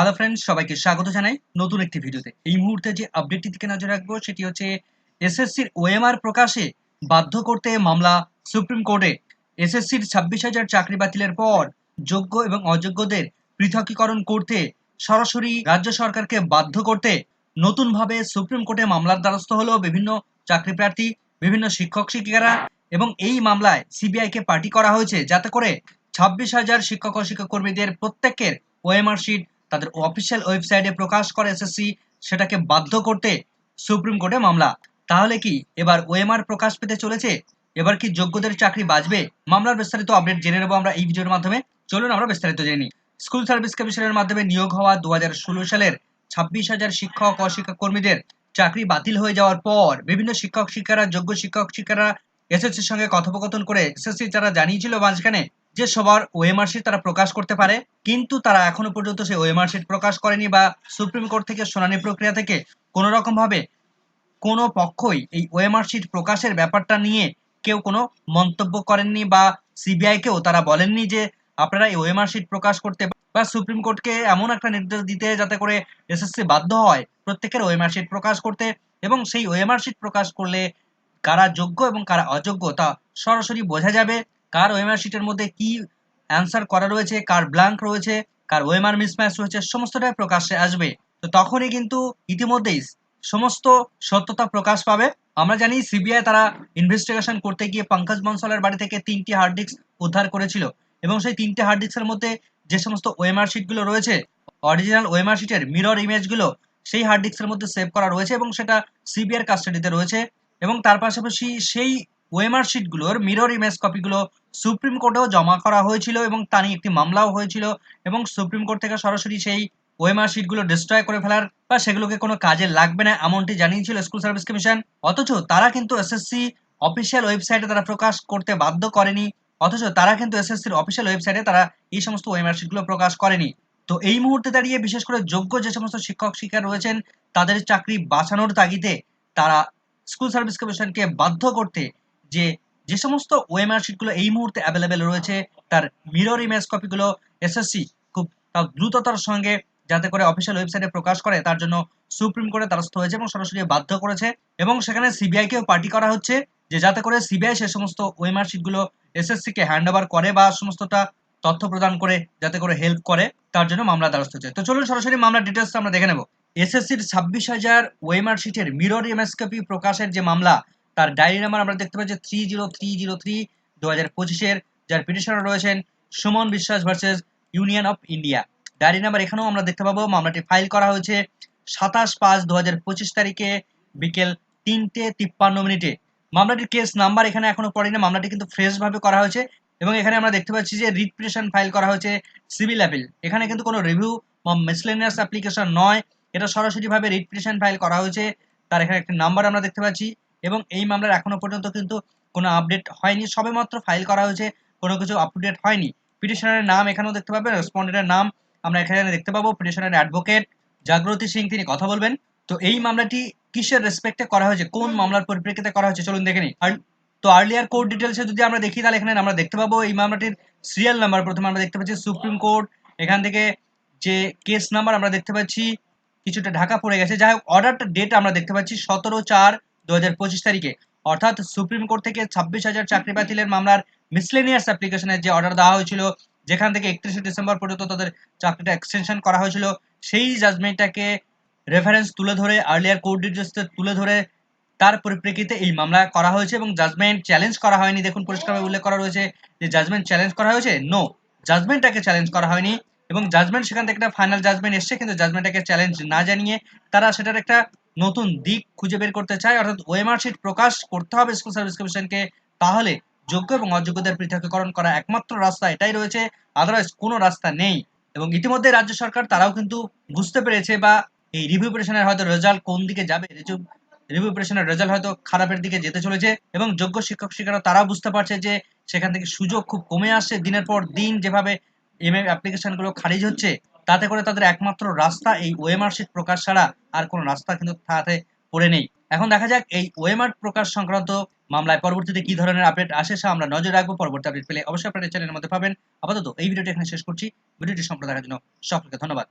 Hello friends সবাইকে স্বাগত জানাই নতুন একটি ভিডিওতে। এই মুহূর্তে যে আপডেটটি দিকে নজর রাখব, সেটি হচ্ছে এসএসসির ওএমআর প্রকাশে বাধ্য করতে মামলা সুপ্রিম কোর্টে এসএসসির ছাব্বিশ হাজার চাকরি বাতিলের পর যোগ্য এবং অযোগ্যদের পৃথকীকরণ করতে সরাসরি রাজ্য সরকারকে বাধ্য করতে নতুনভাবে সুপ্রিম কোর্টে মামলার দ্বারস্থ হলো বিভিন্ন চাকরি প্রার্থী, বিভিন্ন শিক্ষক শিক্ষিকারা এবং এই মামলায় সিবিআইকে পার্টি করা হয়েছে। যাতে করে ছাব্বিশ হাজার শিক্ষক ও শিক্ষক কর্মীদের প্রত্যেকের ওএমআর শিট তাদের অফিসিয়াল ওয়েবসাইটে প্রকাশ করে এসএসসি, সেটাকে বাধ্য করতে সুপ্রিম কোর্টে মামলা। তাহলে কি এবার ওএমআর প্রকাশ পেতে চলেছে? এবার কি যোগ্যদের চাকরি বাঁচবে? মামলার বিস্তারিত আপডেট জেনে নেব আমরা এই ভিডিওর মাধ্যমে। চলুন আমরা বিস্তারিত জেনে স্কুল সার্ভিস কমিশনের মাধ্যমে নিয়োগ হওয়া দু হাজার ষোলো সালের ছাব্বিশ হাজার শিক্ষক ও শিক্ষক কর্মীদের চাকরি বাতিল হয়ে যাওয়ার পর বিভিন্ন শিক্ষক শিক্ষারা যোগ্য শিক্ষক শিক্ষারা এসএসসির সঙ্গে কথোপকথন করে এসএসসি যারা জানিয়েছিল মাঝখানে যে সবার ওএমআর শিট তারা প্রকাশ করতে পারে, কিন্তু তারা এখনও পর্যন্ত সেই ওএমআর শিট প্রকাশ করেনি বা সুপ্রিম কোর্ট থেকে শুনানি প্রক্রিয়া থেকে কোনো রকম ভাবে কোনো পক্ষই এই ওএমআর শিট প্রকাশের ব্যাপারটা নিয়ে কেউ কোনো মন্তব্য করেননি বা সিবিআইকেও তারা বলেননি যে আপনারা এই ওএমআর শিট প্রকাশ করতে বা সুপ্রিম কোর্টকে এমন একটা নির্দেশ দিতে যাতে করে এসএসসি বাধ্য হয় প্রত্যেকের ওএমআর শিট প্রকাশ করতে এবং সেই ওএমআর শিট প্রকাশ করলে কারা যোগ্য এবং কারা অযোগ্য তা সরাসরি বোঝা যাবে। কার ওয়েমার শিটের মধ্যে কি অ্যান্সার করা রয়েছে, কার ব্ল্যাঙ্ক রয়েছে, কার ওএমআর মিসম্যাচ রয়েছে, সমস্তটাই প্রকাশ্যে আসবে। তো তখনই কিন্তু ইতিমধ্যেই সমস্ত সত্যতা প্রকাশ পাবে। আমরা জানি সিবিআই তারা ইনভেস্টিগেশন করতে গিয়ে পঙ্কজ বনসলের বাড়ি থেকে তিনটি হার্ড ডিস্ক উদ্ধার করেছিল এবং সেই তিনটি হার্ড ডিস্কের মধ্যে যে সমস্ত ওএমআর শিটগুলো রয়েছে অরিজিনাল ওয়েমার শিটের মিরর ইমেজগুলো সেই হার্ড ডিস্কের মধ্যে সেভ করা রয়েছে এবং সেটা সিবিআর কাস্টাডিতে রয়েছে এবং তার পাশাপাশি সেই ওএমআর শিটগুলোর মিরর ইমেজ কপিগুলো সুপ্রিম কোর্টেও জমা করা হয়েছিল এবং তা নিয়ে একটি মামলাও হয়েছিল এবং সুপ্রিম কোর্ট থেকে সরাসরি সেই ওয়েমার শিটগুলো ডিস্ট্রয় করে ফেলার বা সেগুলোকে কোনো কাজে লাগবে না এমনটি জানিয়েছিল স্কুল সার্ভিস কমিশন। অথচ তারা কিন্তু এসএসসি অফিসিয়াল ওয়েবসাইটে তারা প্রকাশ করতে বাধ্য করেনি। অথচ তারা কিন্তু এসএসসির অফিসিয়াল ওয়েবসাইটে তারা এই সমস্ত ওএমআর শিটগুলো প্রকাশ করেনি। তো এই মুহূর্তে দাঁড়িয়ে বিশেষ করে যোগ্য যে সমস্ত শিক্ষক শিক্ষা রয়েছেন, তাদের চাকরি বাঁচানোর তাগিদে তারা স্কুল সার্ভিস কমিশনকে বাধ্য করতে যে যে সমস্ত ওএমআর শিটগুলো এই মুহূর্তে অ্যাভেলেবেল রয়েছে, তার মিরর ইমেজ কপিগুলো এসএসসি খুব দ্রুততার সঙ্গে যাতে করে অফিসিয়াল ওয়েবসাইটে প্রকাশ করে, তার জন্য সুপ্রিম কোর্টে দ্বারস্থ হয়েছে এবং সরাসরি বাধ্য করেছে এবং সেখানে সিবিআইকেও পার্টি করা হচ্ছে যে, যাতে করে সিবিআই সে সমস্ত ওএমআর শিটগুলো এসএসসি কে হ্যান্ড ওভার করে বা সমস্তটা তথ্য প্রদান করে, যাতে করে হেল্প করে, তার জন্য মামলা দ্বারস্থ হচ্ছে। তো চলুন সরাসরি মামলার ডিটেলস আমরা দেখে নেব। এসএসসির ছাব্বিশ হাজার ওএমআর শিটের মিরর এমএসকপি প্রকাশের যে মামলা তার ডায়েরি নাম্বার আমরা দেখতে পাচ্ছি three zero three zero three দু হাজার পঁচিশের, যার পিটিশনার রয়েছেন Suman Biswas versus union of India diary number এখানেও আমরা দেখতে পাবো, মামলাটি ফাইল করা হয়েছে সাতাশ পাঁচ দু হাজার পঁচিশ তারিখে বিকেল তিনটে তিপ্পান্ন মিনিটে। মামলাটির কেস নাম্বার এখানে এখনও পড়েনি, মামলাটি কিন্তু ফ্রেশ ভাবে করা হয়েছে এবং এখানে আমরা দেখতে পাচ্ছি যে রিট পিটিশন ফাইল করা হয়েছে সিভিল অ্যাপিল এখানে কিন্তু কোনো রিভিউ বা মিসলেনিয়াস অ্যাপ্লিকেশন নয়, এটা সরাসরিভাবে রিট পিটিশন ফাইল করা হয়েছে। তার এখানে একটি নাম্বার আমরা দেখতে পাচ্ছি এবং এই মামলার এখনও পর্যন্ত কিন্তু কোনো আপডেট হয়নি। সবেমাত্র ফাইল করা হয়েছে, কোনো কিছু আপডেট হয়নি। পিটিশনারের নাম এখানেও দেখতে পাবেন রেসপন্ডেন্টের নাম আমরা এখানে দেখতে পাবো। পিটিশনারের অ্যাডভোকেট জাগ্রতি সিং, তিনি কথা বলবেন। তো এই মামলাটি কিসের রেসপেক্টে করা হয়েছে? কোন মামলার পরিপ্রেক্ষিতে করা হয়েছে? চলুন দেখে নিই। আর তো আর্লিয়ার কোর্ট ডিটেলসে যদি আমরা দেখি, তাহলে এখানে আমরা দেখতে পাবো এই মামলাটির সিরিয়াল নাম্বার প্রথমে আমরা দেখতে পাচ্ছি সুপ্রিম কোর্ট এখান থেকে যে কেস নাম্বার আমরা দেখতে পাচ্ছি, কিছুটা ঢাকা পড়ে গেছে। যাই হোক অর্ডারটা ডেট আমরা দেখতে পাচ্ছি সতেরো চার দু হাজার পঁচিশ তারিখে। অর্থাৎ সুপ্রিম কোর্ট থেকে ছাব্বিশ হাজার চাকরি বাতিলের মামলার মিসলেনিয়াস অ্যাপ্লিকেশনের যে অর্ডার দেওয়া হয়েছিল, যেখান থেকে একত্রিশে ডিসেম্বর পর্যন্ত তাদের চাকরিটা এক্সটেনশন করা হয়েছিল, সেই জাজমেন্টটাকে রেফারেন্স তুলে ধরে আর্লিয়ার কোর্ট ডিটেলস তুলে ধরে তার পরিপ্রেক্ষিতে এই মামলা করা হয়েছে এবং জাজমেন্ট চ্যালেঞ্জ করা হয়নি। দেখুন, পরিষ্কারভাবে উল্লেখ করা রয়েছে যে জাজমেন্ট চ্যালেঞ্জ করা হয়েছে? নো জাজমেন্টটাকে চ্যালেঞ্জ করা হয়নি এবং জাজমেন্ট সেখান থেকে একটা ফাইনাল জাজমেন্ট এসছে, কিন্তু জাজমেন্টটাকে চ্যালেঞ্জ না জানিয়ে তারা সেটার একটা নতুন দিক খুঁজে বের করতে চায়, অর্থাৎ ওএমআর শিট প্রকাশ করতে হবে স্কুল সার্ভিস কমিশনকে তাহলে যোগ্য এবং অযোগ্যদের পৃথকীকরণ করা একমাত্র রাস্তা এটাই রয়েছে আদারওয়াইজ কোনো রাস্তা নেই। এবং ইতিমধ্যে রাজ্য সরকার তারাও কিন্তু বুঝতে পেরেছে বা এই রিভিউ পিটিশনের হয়তো রেজাল্ট কোন দিকে যাবে রিভিউ পিটিশনের রেজাল্ট হয়তো খারাপের দিকে যেতে চলেছে এবং যোগ্য শিক্ষক শিক্ষারা তারাও বুঝতে পারছে যে সেখান থেকে সুযোগ খুব কমে আসছে। দিনের পর দিন যেভাবে এম অ্যাপ্লিকেশনগুলো খারিজ হচ্ছে তাতে করে তাদের একমাত্র রাস্তা এই ওএমআর প্রকাশ ছাড়া আর কোনো রাস্তা কিন্তু তাতে পড়ে নেই। এখন দেখা যাক এই ওএমআর প্রকাশ সংক্রান্ত মামলায় পরবর্তীতে কি ধরনের আপডেট আসে সে আমরা নজর রাখব। পরবর্তী আপডেট পেলে অবশ্যই আপনাদের চ্যানেলের মধ্যে পাবেন। আপাতত এই ভিডিওটি এখানে শেষ করছি। ভিডিওটি সম্পর্কে দেখার জন্য সকলকে ধন্যবাদ।